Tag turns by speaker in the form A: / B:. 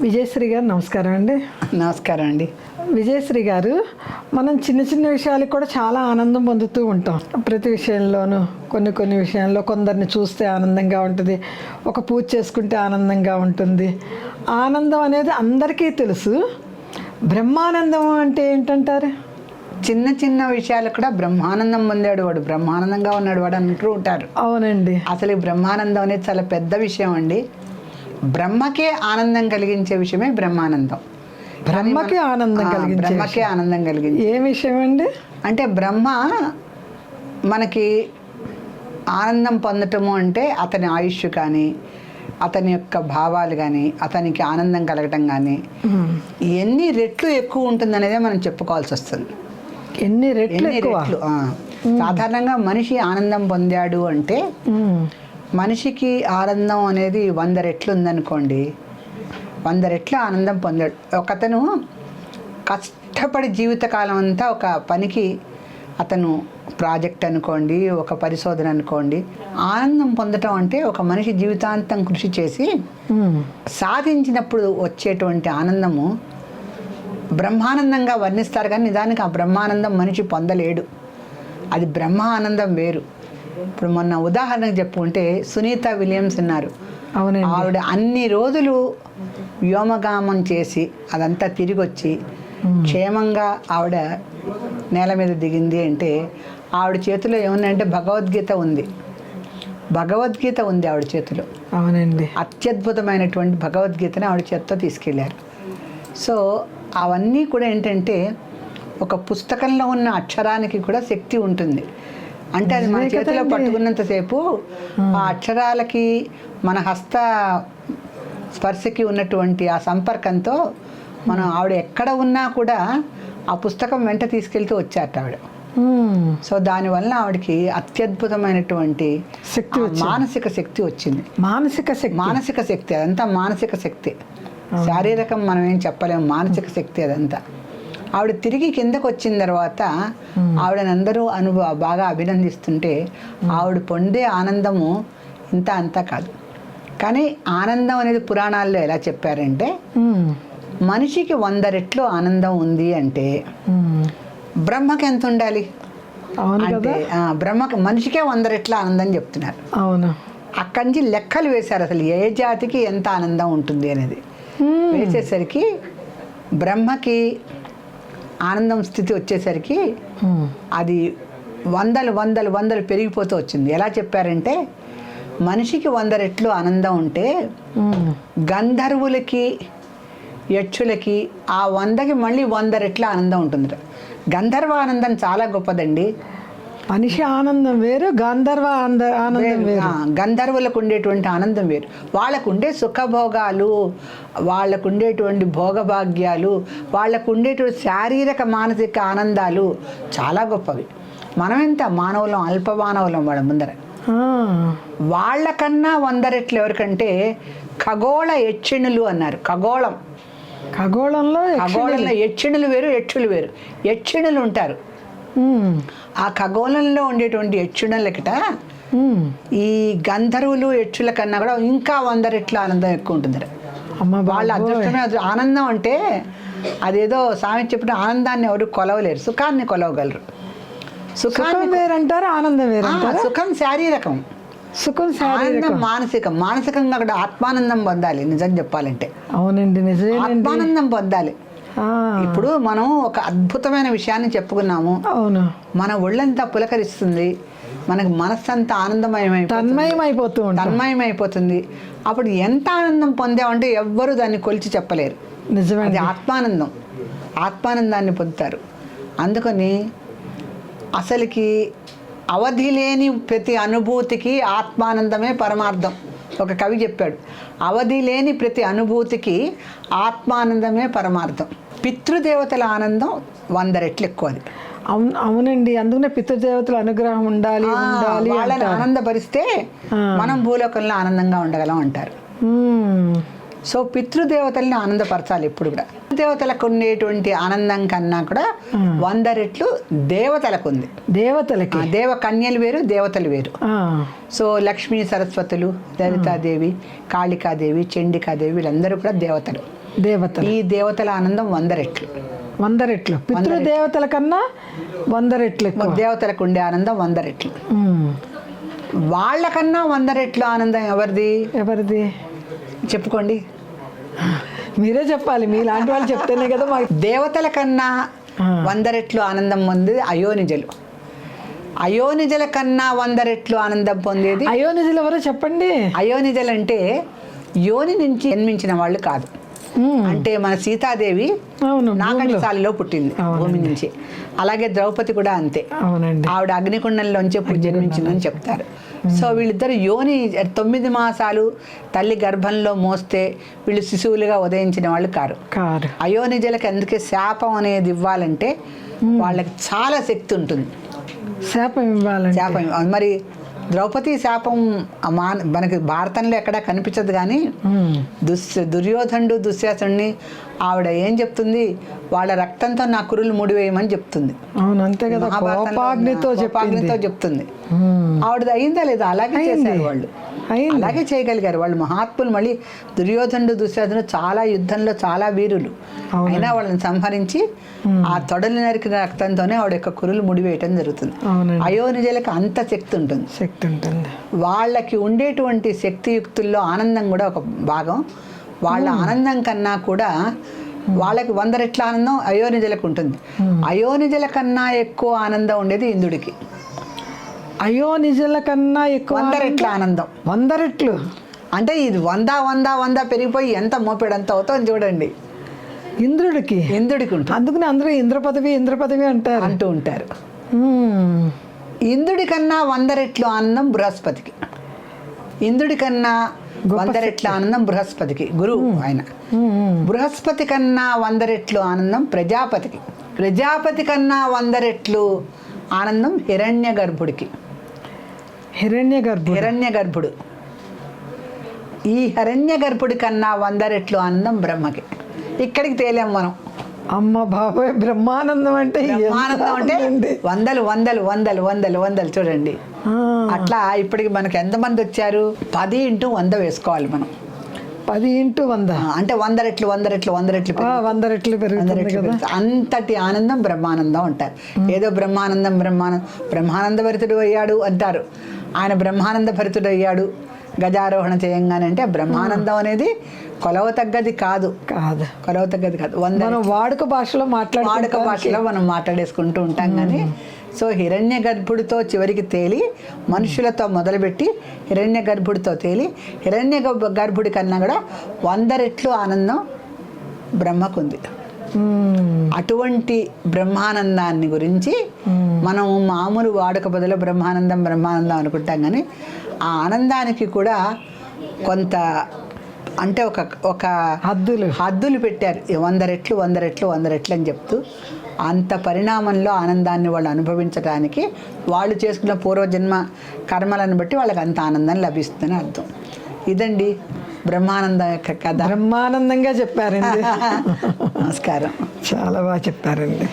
A: విజయశ్రీ గారు నమస్కారం అండి.
B: నమస్కారం అండి.
A: విజయశ్రీ గారు మనం చిన్న చిన్న విషయాలకు కూడా చాలా ఆనందం పొందుతూ ఉంటాం. ప్రతి విషయంలోనూ కొన్ని కొన్ని విషయాల్లో కొందరిని చూస్తే ఆనందంగా ఉంటుంది ఒక పూజ చేసుకుంటే ఆనందంగా ఉంటుంది. ఆనందం అనేది అందరికీ తెలుసు. బ్రహ్మానందం అంటే ఏంటంటారు?
B: చిన్న చిన్న విషయాలు కూడా బ్రహ్మానందం పొందాడు వాడు బ్రహ్మానందంగా ఉన్నాడు వాడు అంటూ ఉంటారు.
A: అవునండి.
B: అసలు ఈ బ్రహ్మానందం అనేది చాలా పెద్ద విషయం అండి. బ్రహ్మకే ఆనందం కలిగించే విషయమే బ్రహ్మానందం.
A: బ్రహ్మకి ఆనందం కలిగించే
B: బ్రహ్మకే ఆనందం కలిగించే.
A: ఏ విషయం అండి
B: అంటే బ్రహ్మ మనకి ఆనందం పొందటము అంటే అతని ఆయుష్ కానీ అతని యొక్క భావాలు కానీ అతనికి ఆనందం కలగటం కానీ ఎన్ని రెట్లు ఎక్కువ ఉంటుందనేదే మనం చెప్పుకోవాల్సి వస్తుంది.
A: ఎన్ని రెట్లు.
B: సాధారణంగా మనిషి ఆనందం పొందాడు అంటే. మనిషికి ఆనందం అనేది వంద రెట్లు ఉందనుకోండి వంద రెట్ల ఆనందం పొందాడు. ఒకతను కష్టపడి జీవితకాలం అంతా ఒక పనికి అతను ప్రాజెక్ట్ అనుకోండి ఒక పరిశోధన అనుకోండి ఆనందం పొందటం అంటే ఒక మనిషి జీవితాంతం కృషి చేసి. సాధించినప్పుడు వచ్చేటువంటి ఆనందము. బ్రహ్మానందంగా వర్ణిస్తారు కానీ నిజానికి ఆ బ్రహ్మానందం మనిషి పొందలేడు. అది బ్రహ్మ ఆనందం వేరు. ఇప్పుడు మొన్న ఉదాహరణకు చెప్పుకుంటే సునీత విలియమ్స్ ఉన్నారు.
A: అవునండి.
B: ఆవిడ అన్ని రోజులు వ్యోమగామం చేసి అదంతా తిరిగి వచ్చి క్షేమంగా ఆవిడ నేల మీద దిగింది అంటే ఆవిడ చేతిలో ఏముందంటే భగవద్గీత ఉంది. భగవద్గీత ఉంది ఆవిడ చేతిలో.
A: అవునండి.
B: అత్యద్భుతమైనటువంటి భగవద్గీతని ఆవిడ చేత్తో తీసుకెళ్ళారు. సో అవన్నీ కూడా ఏంటంటే ఒక పుస్తకంలో ఉన్న అక్షరానికి కూడా శక్తి ఉంటుంది. అంటే అది మన చేతిలో. పట్టుకున్నంతసేపు ఆ. అక్షరాలకి మన హస్త స్పర్శకి ఉన్నటువంటి ఆ సంపర్కంతో మనం ఆవిడ ఎక్కడ ఉన్నా కూడా ఆ పుస్తకం వెంట తీసుకెళ్తూ వచ్చారట ఆవిడ. సో దానివల్ల ఆవిడకి అత్యద్భుతమైనటువంటి
A: శక్తి.
B: మానసిక శక్తి వచ్చింది.
A: మానసిక శక్తి.
B: మానసిక శక్తి అదంతా మానసిక శక్తి. శారీరకం మనం ఏం చెప్పలేము మానసిక శక్తి అదంతా. ఆవిడ తిరిగి కిందకు వచ్చిన తర్వాత ఆవిడని అందరూ అనుభవ బాగా అభినందిస్తుంటే ఆవిడ పొందే ఆనందము ఇంత అంతా కాదు. కానీ ఆనందం అనేది పురాణాల్లో ఎలా చెప్పారంటే. మనిషికి వంద రెట్లు ఆనందం ఉంది అంటే. బ్రహ్మకి ఎంత ఉండాలి? అంటే బ్రహ్మకి మనిషికే వంద రెట్ల ఆనందం చెప్తున్నారు.
A: అవును.
B: అక్కడి నుంచి లెక్కలు వేశారు అసలు ఏ జాతికి ఎంత ఆనందం ఉంటుంది అనేది. వేసేసరికి బ్రహ్మకి ఆనందం స్థితి వచ్చేసరికి అది వందలు వందలు వందలు పెరిగిపోతూ వచ్చింది. ఎలా చెప్పారంటే మనిషికి వంద రెట్లు ఆనందం ఉంటే గంధర్వులకి యక్షులకి ఆ వందకి మళ్ళీ వంద రెట్ల ఆనందం ఉంటుంది గంధర్వ ఆనందం చాలా గొప్పదండి.
A: మనిషి ఆనందం వేరు గంధర్వ ఆనంద వేరు.
B: గంధర్వులకు ఉండేటువంటి ఆనందం వేరు. వాళ్ళకు ఉండే సుఖభోగాలు వాళ్ళకు ఉండేటువంటి భోగభాగ్యాలు వాళ్ళకు ఉండేటువంటి శారీరక మానసిక ఆనందాలు చాలా గొప్పవి. మనం ఎంత మానవులం అల్ప మానవులం వాళ్ళ ముందర. వాళ్ళకన్నా వంద రెట్లు ఎవరికంటే ఖగోళ యక్షిణులు అన్నారు. ఖగోళం.
A: ఖగోళంలో
B: ఖగోళంలో యక్షిణులు వేరు యక్షులు వేరు. యక్షిణులు ఉంటారు. ఆ ఖగోళంలో ఉండేటువంటి యక్షుణులకిట
A: ఉమ్.
B: ఈ గంధర్వులు యక్షుల కన్నా కూడా ఇంకా వంద రెట్ల ఆనందం ఎక్కువ ఉంటుంది
A: అమ్మ
B: వాళ్ళ. అదృష్టమే అది. ఆనందం అంటే అదేదో స్వామి చెప్పిన ఆనందాన్ని ఎవరు కొలవలేరు. సుఖాన్ని కొలవగలరు.
A: సుఖం
B: సుఖాన్ని
A: వేరంటారు? ఆనందం వేరంటారు?
B: సుఖం శారీరకం.
A: సుఖం
B: ఆనందం మానసికం. మానసికంగా ఆత్మానందం పొందాలి నిజం చెప్పాలంటే.
A: అవునండి నిజమేనండి.
B: ఆత్మానందం పొందాలి. ఇప్పుడు మనం ఒక అద్భుతమైన విషయాన్ని చెప్పుకున్నాము.
A: అవును.
B: మన ఒళ్ళంతా పులకరిస్తుంది. మనకు మనస్సంతా ఆనందమయమైపోతుంది.
A: తన్మయం అయిపోతూ ఉంటాం.
B: తన్మయం అయిపోతుంది అప్పుడు ఎంత ఆనందం పొందామంటే ఎవ్వరూ దాన్ని కొలిచి చెప్పలేరు. అది
A: నిజమండి
B: ఆత్మానందం. ఆత్మానందాన్ని పొందుతారు. అందుకని అసలుకి అవధి లేని ప్రతి అనుభూతికి ఆత్మానందమే పరమార్థం. ఒక కవి చెప్పాడు. అవధి లేని ప్రతి అనుభూతికి ఆత్మానందమే పరమార్థం. పితృదేవతల ఆనందం వంద రెట్లు ఎక్కువ అది
A: అవును అవునండి. అందుకనే పితృదేవతల అనుగ్రహం ఉండాలి ఉండాలి
B: వాళ్ళని. ఆనందపరిస్తే. మనం భూలోకంలో ఆనందంగా ఉండగలం అంటారు. సో పితృదేవతల్ని ఆనందపరచాలి ఎప్పుడు కూడా. దేవతలకు ఉండేటువంటి ఆనందం కన్నా కూడా వంద రెట్లు దేవతలకు ఉంది
A: దేవతలకి?
B: దేవ కన్యలు వేరు దేవతలు వేరు. సో లక్ష్మీ సరస్వతులు లలితాదేవి కాళికాదేవి చండికాదేవి వీళ్ళందరూ కూడా దేవతలు.
A: దేవతలు.
B: ఈ దేవతల ఆనందం వంద రెట్లు.
A: వంద రెట్లు. పితృదేవతల కన్నా వంద రెట్లు
B: దేవతలకు ఉండే ఆనందం వంద రెట్లు. వాళ్ళకన్నా వంద రెట్లు ఆనందం ఎవరిది?
A: ఎవరిది?
B: చెప్పుకోండి.
A: మీరే చెప్పాలి. మీలాంటి వాళ్ళు చెప్తేనే కదా మాకు.
B: దేవతల కన్నా. వంద రెట్లు ఆనందం పొందేది అయోనిజలు. అయోనిజల కన్నా వంద రెట్లు ఆనందం పొందేది
A: అయ్యో నిజులు ఎవరో చెప్పండి.
B: అయోనిజలు అంటే యోని నుంచి జన్మించిన వాళ్ళు కాదు. అంటే మన సీతాదేవి సాలిలో పుట్టింది భూమి నుంచి. అలాగే ద్రౌపది కూడా అంతే. ఆవిడ అగ్నికుండంలోంచే పు- జన్మించిందని చెప్తారు. సో వీళ్ళిద్దరు యోని తొమ్మిది మాసాలు తల్లి గర్భంలో మోస్తే వీళ్ళు శిశువులుగా ఉదయించిన వాళ్ళు కారు.
A: కారు.
B: అయోనిజలకు అందుకే శాపం అనేది ఇవ్వాలంటే వాళ్ళకి చాలా శక్తి ఉంటుంది.
A: శాపం ఇవ్వాలండి
B: శాపం మరి ద్రౌపది శాపం మాన మనకి భారతంలో ఎక్కడా కనిపించదు కానీ. దుస్ దుర్యోధనుడు దుశ్శాసుని ఆవిడ ఏం చెప్తుంది? వాళ్ళ రక్తంతో నా కురులు ముడివేయమని చెప్తుంది.
A: అంతే కదా కోపాగ్నితో
B: చెప్తుంది. ఆవిడది అయిందా లేదా? అలాగే చేశారు వాళ్ళు. అలాగే చేయగలిగారు. వాళ్ళు మహాత్ములు మళ్ళీ దుర్యోధనుడు దుశ్శాసనుడు చాలా యుద్ధంలో చాలా వీరులు. అయినా వాళ్ళని సంహరించి ఆ తొడలు నరికిన రక్తంతోనే ఆవిడ యొక్క కురులు ముడివేయటం జరుగుతుంది. అయోనిజలకు అంత శక్తి ఉంటుంది.
A: శక్తి ఉంటుంది.
B: వాళ్ళకి ఉండేటువంటి శక్తియుక్తుల్లో ఆనందం కూడా ఒక భాగం. వాళ్ళ ఆనందం కన్నా కూడా వాళ్ళకి వంద రెట్ల ఆనందం అయోనిజలకు ఉంటుంది. అయోనిజల కన్నా ఎక్కువ ఆనందం ఉండేది ఇంద్రుడికి.
A: అయ్యో నిజల కన్నా ఎక్కువ
B: వంద రెట్ల ఆనందం.
A: వంద రెట్లు
B: అంటే ఇది వంద వంద వంద పెరిగిపోయి ఎంత మోపెడంత అవుతుందో చూడండి.
A: ఇంద్రుడికి?
B: ఇంద్రుడికి ఉంటుంది.
A: అందుకని అందరూ ఇంద్ర పదవి ఇంద్ర పదవి అంటారు.
B: అంటూ ఉంటారు. ఇంద్రుడి కన్నా వంద రెట్లు ఆనందం బృహస్పతికి. ఇంద్రుడి కన్నా వంద రెట్ల ఆనందం బృహస్పతికి. గురువు ఆయన. బృహస్పతి కన్నా వంద రెట్లు ఆనందం ప్రజాపతికి. ప్రజాపతి కన్నా వంద రెట్లు ఆనందం హిరణ్య గర్భుడికి.
A: హిరణ్య గర్భుడు.
B: హిరణ్య గర్భుడు. ఈ హిరణ్య గర్భుడి కన్నా వంద రెట్లు ఆనందం బ్రహ్మకి. ఇక్కడికి తేలాం మనం.
A: అమ్మ బాబాయ్ బ్రహ్మానందం అంటే
B: బ్రహ్మానందం అంటే. వందలు వందలు వందలు వందలు వందలు చూడండి. అట్లా ఇప్పటికి మనకి ఎంతమంది వచ్చారు? పది ఇంటూ వంద వేసుకోవాలి మనం.
A: పది ఇంటూ వంద.
B: అంటే వంద రెట్లు వంద రెట్లు వంద రెట్లు
A: వంద రెట్లు పెరుగుతుంది.
B: అంతటి ఆనందం బ్రహ్మానందం అంటారు. ఏదో బ్రహ్మానందం బ్రహ్మానందం బ్రహ్మానంద భరితుడు అయ్యాడు అంటారు. ఆయన బ్రహ్మానంద భరితుడు అయ్యాడు. గజారోహణ చేయంగానే అంటే బ్రహ్మానందం అనేది కొలవ తగ్గది కాదు.
A: కాదు.
B: కొలవ తగ్గది కాదు. వంద
A: మనం వాడుక భాషలో
B: వాడుక
A: మాట్లాడుకుంటాం
B: భాషలో మనం మాట్లాడేసుకుంటూ ఉంటాం కానీ సో హిరణ్య గర్భుడితో చివరికి తేలి మనుషులతో మొదలుపెట్టి హిరణ్య గర్భుడితో తేలి హిరణ్య గర్భ- గర్భుడి కన్నా కూడా వంద రెట్లు ఆనందం బ్రహ్మకుంది. అటువంటి బ్రహ్మానందాన్ని గురించి మనం మామూలు వాడుక బదులు బ్రహ్మానందం బ్రహ్మానందం అనుకుంటాం కానీ ఆ ఆనందానికి కూడా కొంత అంటే ఒక ఒక
A: హద్దులు.
B: హద్దులు పెట్టారు. వంద రెట్లు వంద రెట్లు వంద రెట్లు అని చెప్తూ అంత పరిణామంలో ఆనందాన్ని వాళ్ళు అనుభవించడానికి వాళ్ళు చేసుకున్న పూర్వజన్మ కర్మలను బట్టి వాళ్ళకి అంత ఆనందం లభిస్తుందని అర్థం. ఇదండి బ్రహ్మానందం యొక్క కథ.
A: బ్రహ్మానందంగా చెప్పారండి.
B: నమస్కారం.
A: చాలా బాగా చెప్పారండి.